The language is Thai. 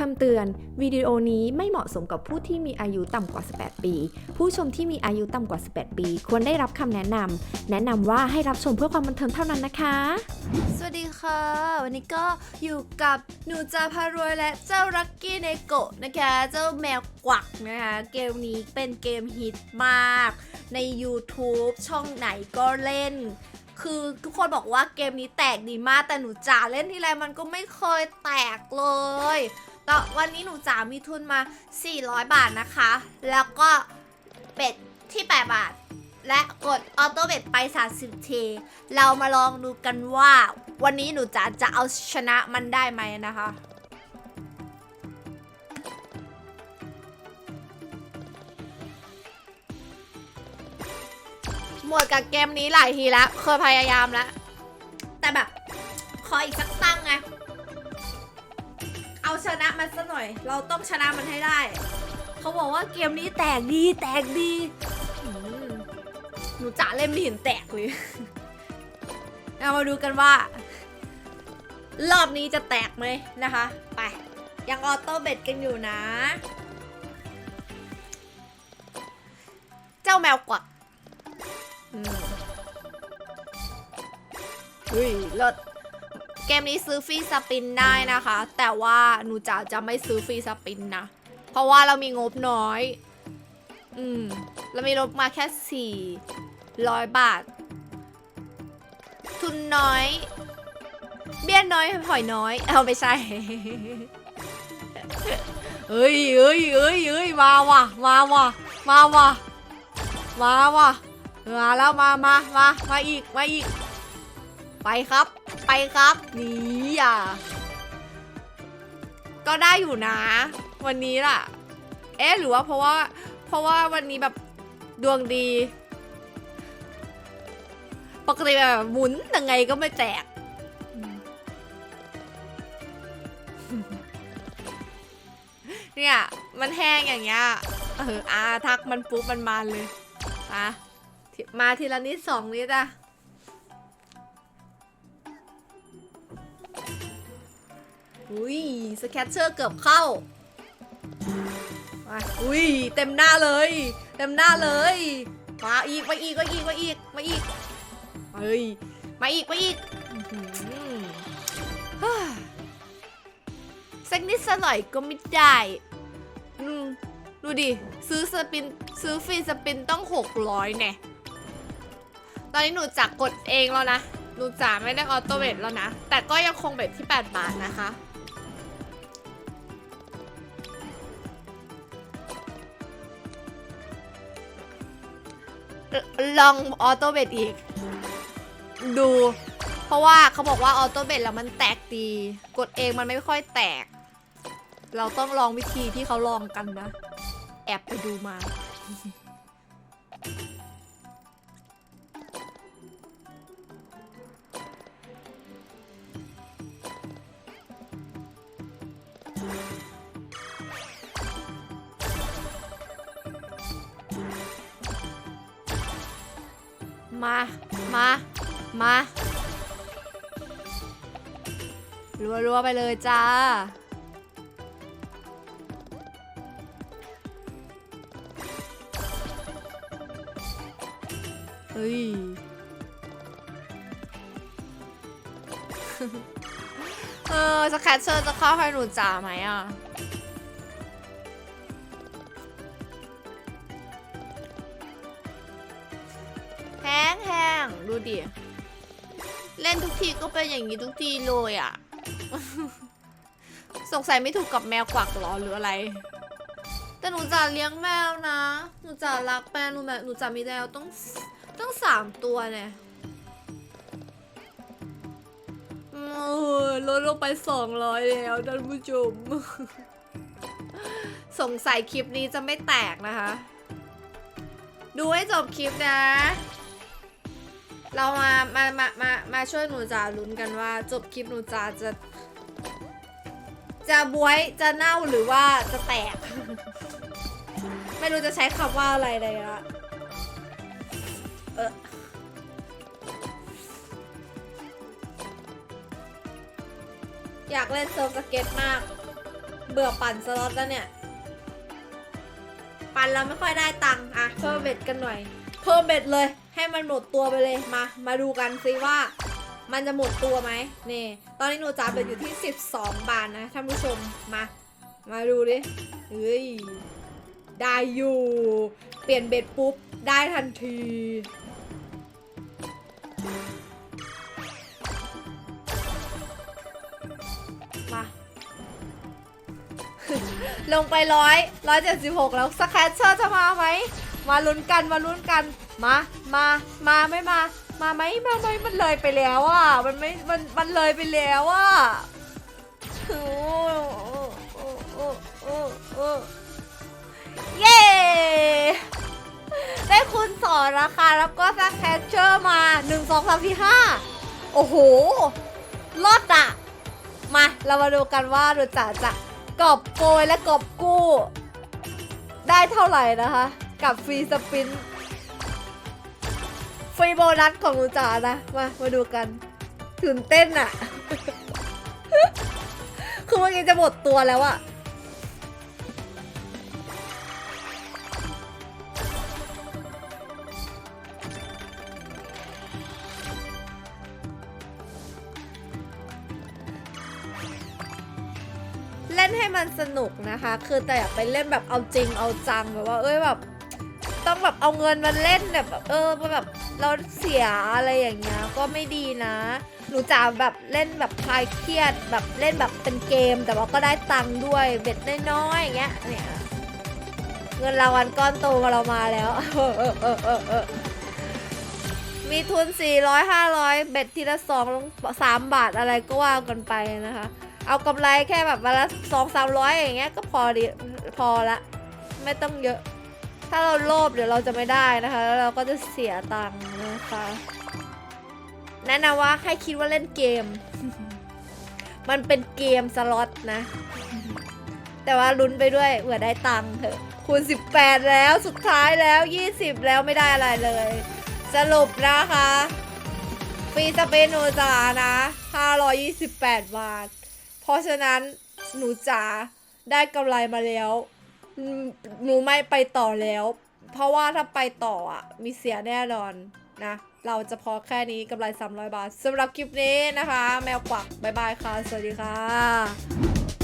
คำเตือน วิดีโอนี้ไม่เหมาะสมกับผู้ที่มีอายุต่ำกว่า 18 ปี ผู้ชมที่มีอายุต่ำกว่า 18 ปี ควรได้รับคำแนะนำ แนะนำว่าให้รับชมเพื่อความบันเทิงเท่านั้นนะคะ สวัสดีค่ะ วันนี้ก็อยู่กับหนูจาพารวยและเจ้ารักกี้ในโกะนะคะ เจ้าแมวกวักนะคะ เกมนี้เป็นเกมฮิตมาก ใน YouTube ช่องไหนก็เล่นคือทุกคนบอกว่าเกมนี้แตกดีมากแต่หนูจ๋าเล่นทีไรมันก็ไม่เคยแตกเลย วันนี้หนูจ๋ามีทุนมา 400 บาทนะคะ แล้วก็เป็ดที่ 8 บาท และกดออโต้เบ็ดไป 30 ที เรามาลองดูกันว่า วันนี้หนูจ๋าจะเอาชนะมันได้ไหมนะคะหมดกับเกมนี้หลายทีแล้ว เคยพยายามแล้ว แต่แบบ ขออีกสักตั้งไง ชนะมันซะหน่อย เราต้องชนะมันให้ได้ เขาบอกว่าเกมนี้แตกดีแตกดีอืมหนูจ๋าเล่นไม่เห็นแตกเลยเรามาดูกันว่า รอบนี้จะแตกไหมนะคะ ไปยังออโต้เบ็ดกันอยู่นะ เจ้าแมวกวักอืมเฮ้ยเลิศ เกมนี้ซื้อฟรีสปินได้นะคะ แต่ว่าหนูจ๋าจะไม่ซื้อฟรีสปินนะ เพราะว่าเรามีงบน้อย อืมเรามีงบมาแค่สี่ร้อยบาท ทุนน้อย เบี้ยน้อยหอยน้อย เอาไม่ใช่เฮ้ยเฮ้ยเฮ้ยเฮ้ยมาว่ะ มาว่ะ มาว่ะ มาว่ะ มาแล้วมามามามาอีก มาอีก ไปครับ ไปครับ นี่อะ ก็ได้อยู่นะ วันนี้ล่ะ เอ๊ะหรือว่าเพราะว่า เพราะว่าวันนี้แบบดวงดี ปกติแบบหมุนยังไงก็ไม่แตกเนี่ย มันแห้งอย่างเงี้ย เอออาทักมันปุ๊บมันมาเลยอะมาทีละนิดสองนิดอะ อุ้ยสแคตเชอร์เกือบเข้ามาอุ้ยเต็มหน้าเลย เต็มหน้าเลยมาอีกมาอีกมาอีกมาอีกมาอีกเฮ้ยมาอีกมาอีกสักนิดสักหน่อยก็ไม่ได้ดูดิ ซื้อสปิน ซื้อฟรีสปินต้องหกร้อยแน่ตอนนี้หนูจักกดเองแล้วนะ หนูจ๋าไม่ได้ออโต้เบทแล้วนะ แต่ก็ยังคงเบทที่ 8 บาทนะคะ ลองออโต้เบทอีก ดู เพราะว่าเขาบอกว่าออโต้เบทแล้วมันแตกดี กดเองมันไม่ค่อยแตก เราต้องลองวิธีที่เขาลองกันนะ แอบไปดูมา มา มา มารัวๆไปเลยจ้า เฮ้ย เออสแคตเชอร์จะเข้าให้หนูจ๋าไหมอะ ดิ เล่นทุกทีก็เป็นอย่างนี้ทุกทีเลยอะ สงสัยไม่ถูกกับแมวกวักหรอหรืออะไร แต่หนูจะเลี้ยงแมวนะ หนูจะรักแมวหนูแบบหนูจะมีแมวต้องต้องสามตัวเนี่ยลดลงไปสองร้อยแล้วท่านผู้ชม สงสัยคลิปนี้จะไม่แตกนะคะ ดูให้จบคลิปนะ เรามามามามามาช่วยหนูจ๋าลุ้นกันว่า จบคลิปหนูจ๋าจะ จะบวยจะเน่าหรือว่าจะแตก ไม่รู้จะใช้คำว่าอะไรเลยอะเอออยากเล่นเซิร์ฟสเก็ตมาก เบื่อปั่นสล็อตแล้วเนี่ย ปั่นแล้วไม่ค่อยได้ตังค์อะเพิ่มเบ็ดกันหน่อย เพิ่มเบ็ดเลย ให้มันหมดตัวไปเลยมา มาดูกันซิว่า มันจะหมดตัวไหมนี่ ตอนนี้หนูจ่าเบ็ดอยู่ที่ 12 บาทนะท่านผู้ชมมา มาดูดิเฮ้ยได้อยู่ เปลี่ยนเบ็ดปุ๊บ ได้ทันที มา ลงไปร้อยร้อยเจ็ดสิบหกแล้วสแครชเชอร์จะมาไหม มาลุ้นกัน มาลุ้นกัน มา มา มาไม่มา มาไหมมาไหมมันเลยไปแล้วอะ มันไม่ มัน มันเลยไปแล้วอะโอ้โอ้โอ้โอ้โอ้เย้ ได้คุณสอนราคาแล้วก็สแคชเชอร์มาหนึ่งสองสามสี่ห้าโอ้โห รอดอะ มา เรามาดูกันว่าดูจ๋าจะกอบโกยและกอบกู้ ได้เท่าไหร่นะคะ กับฟรีสปิน ฟีโบนัสของหนูจ๋านะ มา มาดูกัน ตื่นเต้นอะคือเมื่อกี้จะหมดตัวแล้วอะเล่นให้มันสนุกนะคะ คือแต่อยากไปเล่นแบบเอาจริงเอาจังแบบว่า เอ้ยแบบ ต้องแบบเอาเงินมาเล่นแบบ เออแบบ เราเสียอะไรอย่างเงี้ยก็ไม่ดีนะ หนูจะแบบเล่นแบบคลายเครียดแบบเล่นแบบเป็นเกม แต่ว่าก็ได้ตังค์ด้วยเบ็ดน้อยๆอย่างเงี้ยเนี่ยเงินรางวัลก้อนโตมาเรามาแล้ว มีทุน 400 500 เบ็ดทีละสองสามบาทอะไรก็ว่ากันไปนะคะ เอากำไรแค่แบบวันละสองสามร้อยอย่างเงี้ยก็พอดีพอละ ไม่ต้องเยอะ ถ้าเราโลภเดี๋ยวเราจะไม่ได้นะคะ แล้วเราก็จะเสียตังค์นะคะแนะนำว่าให้คิดว่าเล่นเกม มันเป็นเกมสล็อตนะ แต่ว่าลุ้นไปด้วยเผื่อได้ตังค์เถอะคูณ 18 แล้วสุดท้ายแล้ว 20 แล้วไม่ได้อะไรเลย สรุปนะคะฟรีสเปนโนจานะ 528 บาท เพราะฉะนั้นหนูจ๋าได้กำไรมาแล้ว หนูไม่ไปต่อแล้ว เพราะว่าถ้าไปต่ออะ มีเสียแน่นอนนะ เราจะพอแค่นี้กำไร 300 บาทสำหรับคลิปนี้นะคะ แมวกวักบายบายค่ะ สวัสดีค่ะ